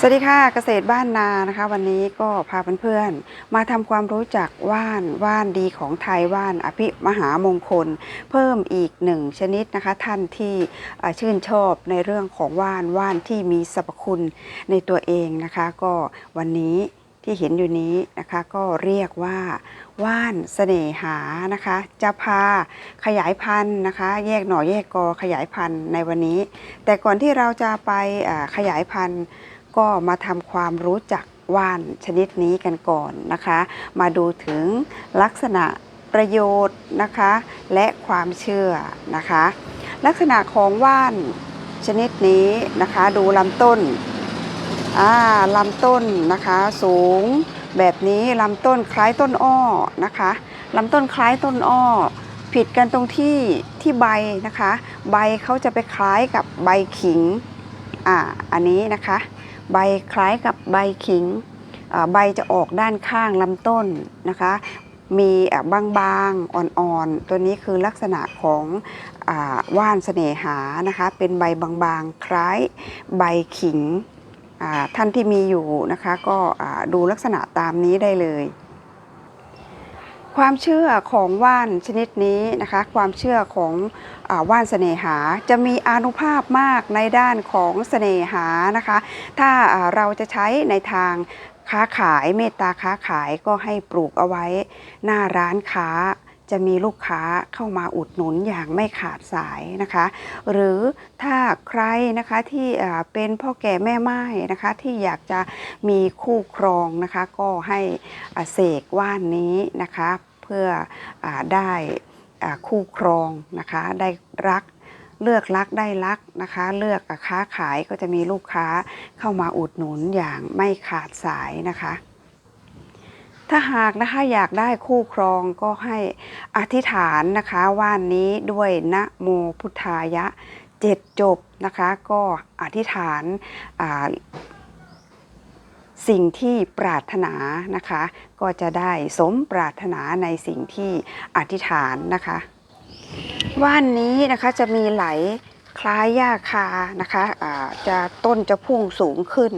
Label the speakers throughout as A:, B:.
A: สวัสดีค่ะเกษตรบ้านนานะคะ วันนี้ก็พาเพื่อนๆมาทำความรู้จักว่านว่านดีของไทยว่านอภิมหามงคล เพิ่มอีกหนึ่งชนิดนะคะ ท่านที่ชื่นชอบในเรื่องของว่านว่านที่มีสรรพคุณในตัวเองนะคะ ก็วันนี้ที่เห็นอยู่นี้นะคะก็เรียกว่าว่านเสน่หานะคะ จะพาขยายพันธุ์นะคะ แยกหน่อแยกกอขยายพันธุ์ในวันนี้ แต่ก่อนที่เราจะไปขยายพันธุ์ ก็มาทำความรู้จักว่านชนิดนี้กันก่อนนะคะ มาดูถึงลักษณะประโยชน์นะคะ และความเชื่อนะคะ ลักษณะของว่านชนิดนี้นะคะ ดูลำต้นอ่าลำต้นนะคะสูงแบบนี้ลำต้นคล้ายต้นอ้อนะคะลำต้นคล้ายต้นอ้อ ผิดกันตรงที่ที่ใบนะคะ ใบเขาจะไปคล้ายกับใบขิงอ่าอันนี้นะคะ ใบคล้ายกับใบขิงใบจะออกด้านข้างลำต้นนะคะ มีบางๆ อ่อนๆ ตัวนี้คือลักษณะของอว่านเสน่หานะคะ เป็นใบบางๆ คล้ายใบขิงท่านที่มีอยู่นะคะ ก็ดูลักษณะตามนี้ได้เลย ความเชื่อของว่านชนิดนี้นะคะ ความเชื่อของอว่านเสน่หาจะมีอานุภาพมากในด้านของเสน่หานะคะ ถ้าเราจะใช้ในทางค้าขายเมตตาค้าขายก็ให้ปลูกเอาไว้ หน้าร้านค้าจะมีลูกค้าเข้ามาอุดหนุนอย่างไม่ขาดสายนะคะ หรือถ้าใครนะคะที่เป็นพ่อแก่แม่ไม้นะคะที่อยากจะมีคู่ครองนะคะ ก็ให้เสกว่านนี้นะคะ เพื่ออได้คู่ครองนะคะได้รักเลือกรักได้รักนะคะ เลือกอค้าขายก็จะมีลูกค้าเข้ามาอุดหนุนอย่างไม่ขาดสายนะคะ ถ้าหากนะคะอยากได้คู่ครองก็ให้อธิษฐานนะคะว่านนี้ด้วยนะโมพุทธายะเจ็ดจบนะคะ ก็อธิษฐานอ่า สิ่งที่ปรารถนานะคะ ก็จะได้สมปรารถนาในสิ่งที่อธิษฐานนะคะ ว่านนี้นะคะจะมีไหลคล้ายหญ้าคานะคะอ่าจะต้นจะพุ่งสูงขึ้น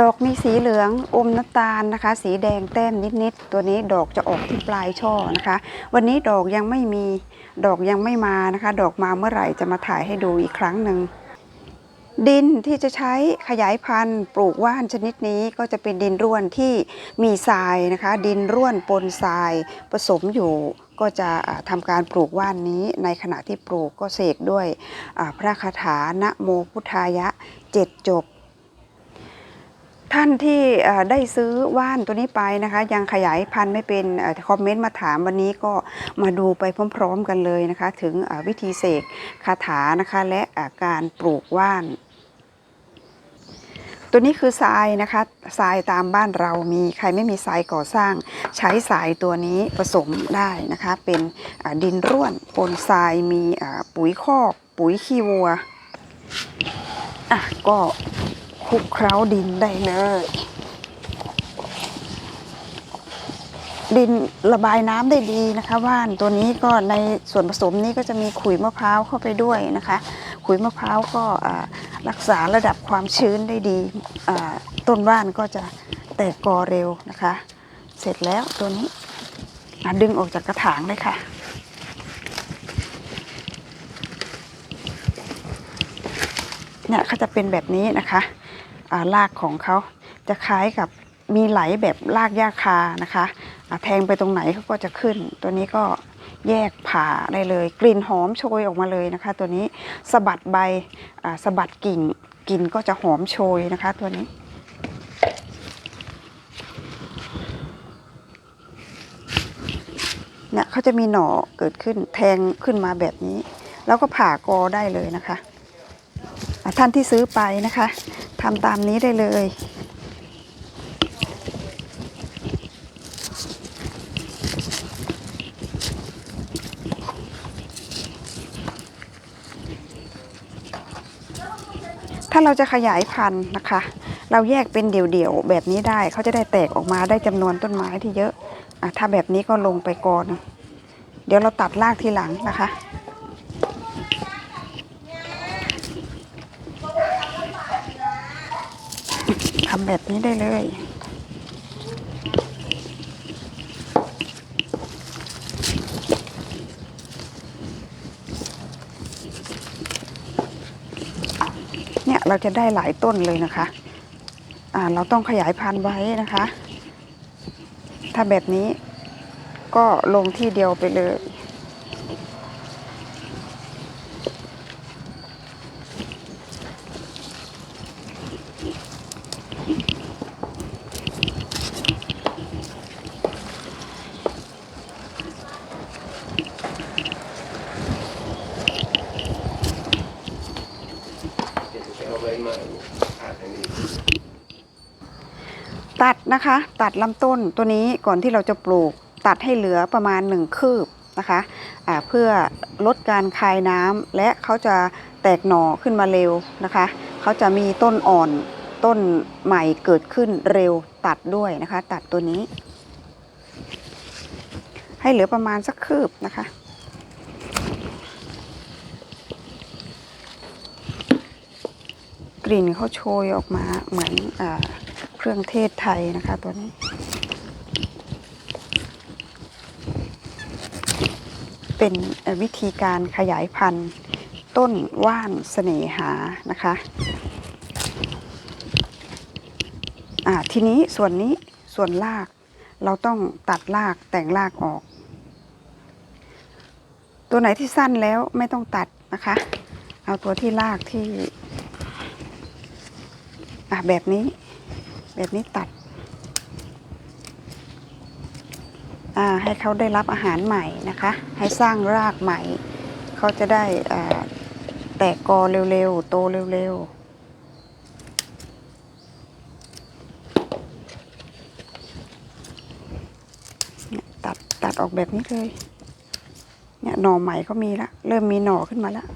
A: ดอกมีสีเหลืองอมน้ำตาลนะคะ สีแดงแต้มนิดๆ ตัวนี้ดอกจะออกที่ปลายช่อนะคะ วันนี้ดอกยังไม่มีดอกยังไม่มานะคะ ดอกมาเมื่อไหร่จะมาถ่ายให้ดูอีกครั้งหนึ่ง ดินที่จะใช้ขยายพันธุ์ปลูกว่านชนิดนี้ก็จะเป็นดินร่วนที่มีทรายนะคะ ดินร่วนปนทรายผสมอยู่ ก็จะอ่าทำการปลูกว่านนี้ ในขณะที่ปลูกก็เสกด้วยพระคาถานะโมพุทธายะเจ็ดจบ ท่านที่ได้ซื้อว่านตัวนี้ไปนะคะ ยังขยายพันธุ์ไม่เป็นอคอมเมนต์มาถามวันนี้ก็มาดูไปพร้อม ๆ กันเลยนะคะ ถึงวิธีเสกคาถานะคะและการปลูกว่าน ตัวนี้คือทรายนะคะทรายตามบ้านเรามีใครไม่มีทรายก่อสร้าง ใช้ทรายตัวนี้ผสมได้นะคะ เป็นดินร่วนปนทรายมีปุ๋ยคอกปุ๋ยขี้วัวอะก็คลุกเคล้าดินได้เลย ดินระบายน้ำได้ดีนะคะว่านตัวนี้ก็ในส่วนผสมนี้ก็จะมีขุยมะพร้าวเข้าไปด้วยนะคะ ขุยมะพร้าวก็ รักษาระดับความชื้นได้ดีต้นว่านก็จะแตกกอเร็วนะคะ เสร็จแล้วตัวนี้ดึงออกจากกระถางเลยค่ะ เนี่ยเขาจะเป็นแบบนี้นะคะารากของเขาจะคล้ายกับมีไหลแบบรากหญ้าคานะคะแทงไปตรงไหนเขาก็จะขึ้น ตัวนี้ก็ แยกผ่าได้เลย กลิ่นหอมโชยออกมาเลยนะคะ ตัวนี้สะบัดใบสะบัดกิ่งกลิ่นก็จะหอมโชยนะคะตัวนี้เนี่ยเขาจะมีหน่อเกิดขึ้นแทงขึ้นมาแบบนี้ แล้วก็ผ่ากอได้เลยนะคะ ท่านที่ซื้อไปนะคะทำตามนี้ได้เลยาเราจะขยายพันธุ์นะคะ เราแยกเป็นเดี่ยวๆแบบนี้ได้เขาจะได้แตกออกมาได้จำนวนต้นไม้ที่เยอะอะถ้าแบบนี้ก็ลงไปก่อน เดี๋ยวเราตัดรากทีหลังนะคะ ทำแบบนี้ได้เลย เราจะได้หลายต้นเลยนะคะอ่าเราต้องขยายพันธุ์ไว้นะคะ ถ้าแบบนี้ก็ลงที่เดียวไปเลย ตัด นะคะ ตัดลำต้นตัวนี้ก่อนที่เราจะปลูกตัดให้เหลือประมาณหนึ่งคืบนะคะอ่าเพื่อลดการคายน้ำและเขาจะแตกหน่อขึ้นมาเร็วนะคะเขาจะมีต้นอ่อนต้นใหม่เกิดขึ้นเร็วตัดด้วยนะคะ ตัดตัวนี้ ให้เหลือประมาณสักคืบนะคะกลิ่นเขาโชยออกมาเหมือนอ รื่องเทศไทยนะคะตัวนี้ เป็นวิธีการขยายพันธุ์ ต้นว่านเสน่หานะคะอ่าทีนี้ส่วนนี้ส่วนรากเราต้องตัดรากแต่งรากออก ตัวไหนที่สั้นแล้วไม่ต้องตัดนะคะ เอาตัวที่รากที่อะแบบนี้ แบบนี้ตัด ให้เขาได้รับอาหารใหม่นะคะ ให้สร้างรากใหม่ เขาจะได้แตกกอเร็วๆ โตเร็วๆเนี่ยตัดตัดออกแบบนี้เลย เนี่ยหน่อใหม่เขามีล้วเริ่มมีหน่อขึ้นมาแล้ว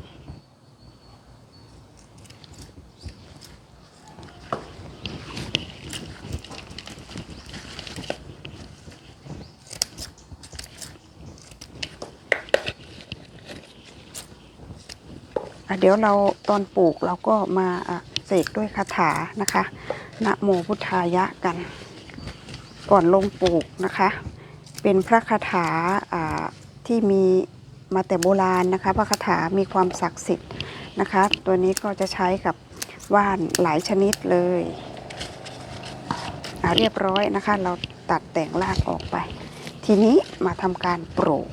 A: เดี๋ยวเราตอนปลูกเราก็มาเสกด้วยคาถานะคะนะโมพุทธายะกัน ก่อนลงปลูกนะคะ เป็นพระคาถาที่มีมาแต่โบราณนะคะ พระคาถามีความศักดิ์สิทธิ์นะคะ ตัวนี้ก็จะใช้กับว่านหลายชนิดเลยเรียบร้อยนะคะ เราตัดแต่งรากออกไป ทีนี้มาทำการปลูก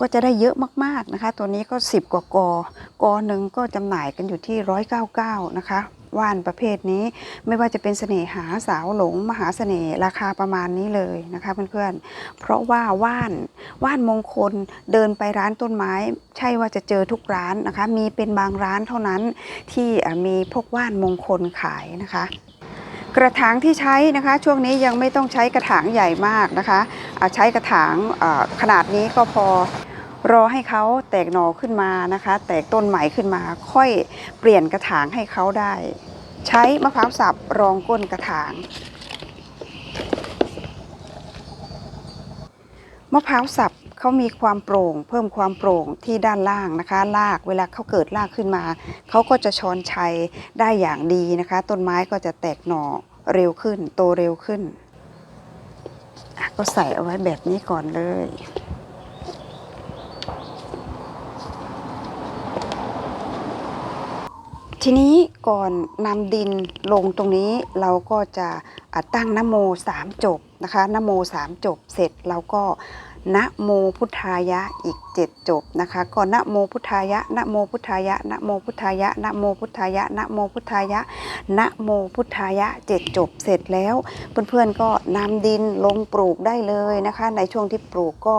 A: ก็จะได้เยอะมากๆนะคะ ตัวนี้ก็ 10 กว่ากอกอหนึ่งก็จำหน่ายกันอยู่ที่ 199 นะคะ ว่านประเภทนี้ไม่ว่าจะเป็นเสน่หาสาวหลง มหาเสน่ห์ราคาประมาณนี้เลยนะคะเพื่อนๆ เพราะว่าว่านว่านมงคลเดินไปร้านต้นไม้ ใช่ว่าจะเจอทุกร้านนะคะ มีเป็นบางร้านเท่านั้นที่มีพวกว่านมงคลขายนะคะ กระถางที่ใช้นะคะ ช่วงนี้ยังไม่ต้องใช้กระถางใหญ่มากนะคะใช้กระถางขนาดนี้ก็พอรอให้เขาแตกหน่อขึ้นมานะคะ แตกต้นใหม่ขึ้นมา ค่อยเปลี่ยนกระถางให้เขาได้ ใช้มะพร้าวสับรองก้นกระถางมะพร้าวสับ เขามีความโปร่ง เพิ่มความโปร่งที่ด้านล่างนะคะรากเวลาเขาเกิดรากขึ้นมาเขาก็จะช้อนชัยได้อย่างดีนะคะ ต้นไม้ก็จะแตกหน่อเร็วขึ้น โตเร็วขึ้น ก็ใส่เอาไว้แบบนี้ก่อนเลยทีนี้ก่อนนำดินลงตรงนี้เราก็จะอะตั้งนโมสามจบนะคะนโมสามจบเสร็จเราก็ นะโมพุทธายะอีกเจ็ดจบนะคะก่อนนะโมพุทธายะนะโมพุทธายะนะโมพุทธายะนะโมพุทธายะนะโมพุทธายะนะโมพุทธายะเจ็ดจบเสร็จแล้ว เพื่อนๆก็นำดินลงปลูกได้เลยนะคะ ในช่วงที่ปลูกก็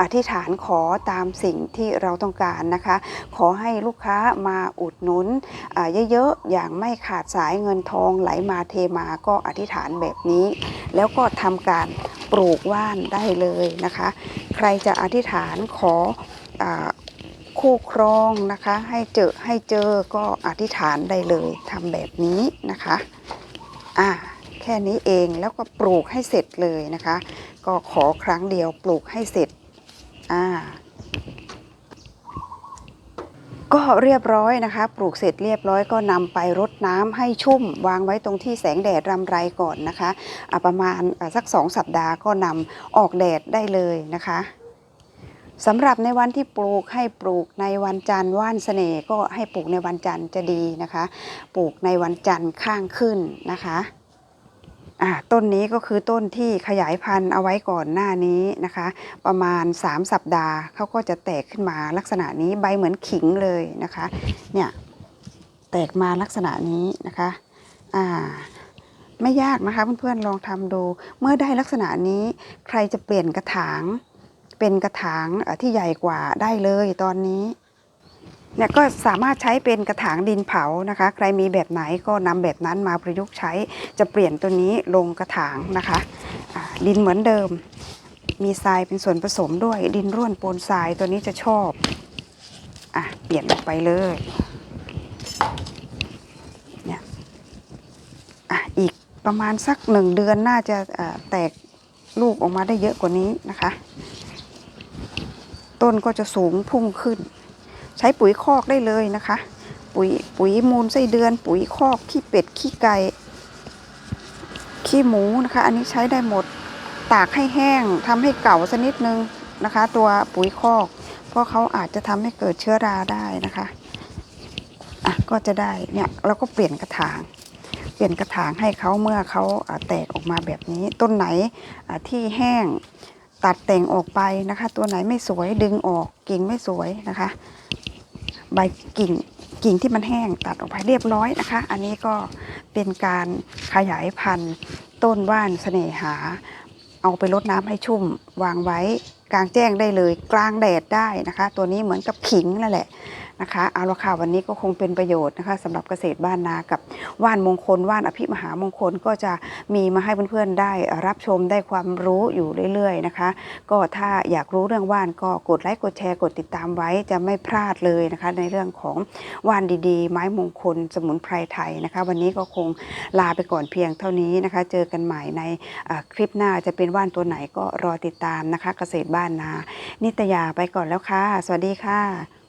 A: อธิษฐานขอตามสิ่งที่เราต้องการนะคะ ขอให้ลูกค้ามาอุดหนุนเยอะๆอย่างไม่ขาดสายเงินทองไหลมาเทมาก็อธิษฐานแบบนี้ แล้วก็ทำการปลูกว่านได้เลยนะคะใครจะอธิษฐานขออคู่ครองนะคะ ให้เจอให้เจอก็อธิษฐานได้เลยทำแบบนี้นะคะอ่าแค่นี้เองแล้วก็ปลูกให้เสร็จเลยนะคะ ก็ขอครั้งเดียวปลูกให้เสร็จอ่า ก็เรียบร้อยนะคะ ปลูกเสร็จเรียบร้อยก็นำไปรดน้ำให้ชุ่ม วางไว้ตรงที่แสงแดดรำไรก่อนนะคะอประมาณสักสองสัปดาห์ก็นำออกแดดได้เลยนะคะสำหรับในวันที่ปลูกให้ปลูกในวันจันทร์ว่านเสน่ห์ก็ให้ปลูกในวันจันทร์จะดีนะคะ ปลูกในวันจันทร์ข้างขึ้นนะคะ ต้นนี้ก็คือต้นที่ขยายพันธุ์เอาไว้ก่อนหน้านี้นะคะ ประมาณ 3 สัปดาห์เขาก็จะแตกขึ้นมาลักษณะนี้ใบเหมือนขิงเลยนะคะเนี่ยแตกมาลักษณะนี้นะคะอ่าไม่ยากนะคะเพื่อนๆลองทำดู เมื่อได้ลักษณะนี้ใครจะเปลี่ยนกระถางเป็นกระถางที่ใหญ่กว่าได้เลยตอนนี้ เนี่ยก็สามารถใช้เป็นกระถางดินเผานะคะ ใครมีแบบไหนก็นำแบบนั้นมาประยุกต์ใช้จะเปลี่ยนตัวนี้ลงกระถางนะคะดินเหมือนเดิม มีทรายเป็นส่วนผสมด้วยดินร่วนปนทรายตัวนี้จะชอบอะเปลี่ยนลงไปเลยเนี่ยอะอีกประมาณสักหนึ่งเดือนน่าจะแตกลูกออกมาได้เยอะกว่านี้นะคะ ต้นก็จะสูงพุ่งขึ้น ใช้ปุ๋ยคอกได้เลยนะคะ ปุ๋ยปุ๋ยมูลไส้เดือน ปุ๋ยคอกขี้เป็ดขี้ไก่ขี้หมูนะคะ อันนี้ใช้ได้หมดตากให้แห้งทำให้เก่าสักนิดนึงนะคะ ตัวปุ๋ยคอก เพราะเขาอาจจะทำให้เกิดเชื้อราได้นะคะอะก็จะได้เนี่ยเราก็เปลี่ยนกระถาง เปลี่ยนกระถางให้เขาเมื่อเขาแตกออกมาแบบนี้ ต้นไหนที่แห้งตัดแต่งออกไปนะคะ ตัวไหนไม่สวยดึงออกกิ่งไม่สวยนะคะ ใบกิ่งกิ่งที่มันแห้งตัดออกไปเรียบร้อยนะคะ อันนี้ก็เป็นการขยายพันธุ์ต้นว่านเสน่หา เอาไปรดน้ำให้ชุ่ม วางไว้กลางแจ้งได้เลย กลางแดดได้นะคะ ตัวนี้เหมือนกับขิงนั่นแหละ นะคะ เอาละค่ะวันนี้ก็คงเป็นประโยชน์นะคะสำหรับเกษตรบ้านนากับว่านมงคลว่านอภิมหามงคลก็จะมีมาให้เพื่อนๆได้รับชมได้ความรู้อยู่เรื่อยๆนะคะ ก็ถ้าอยากรู้เรื่องว่านก็กดไลค์กดแชร์กดติดตามไว้จะไม่พลาดเลยนะคะ ในเรื่องของว่านดีๆ ไม้มงคลสมุนไพรไทยนะคะ วันนี้ก็คงลาไปก่อนเพียงเท่านี้นะคะ เจอกันใหม่ในคลิปหน้าจะเป็นว่านตัวไหนก็รอติดตามนะคะ เกษตรบ้านนา นิตยาไปก่อนแล้วค่ะ สวัสดีค่ะ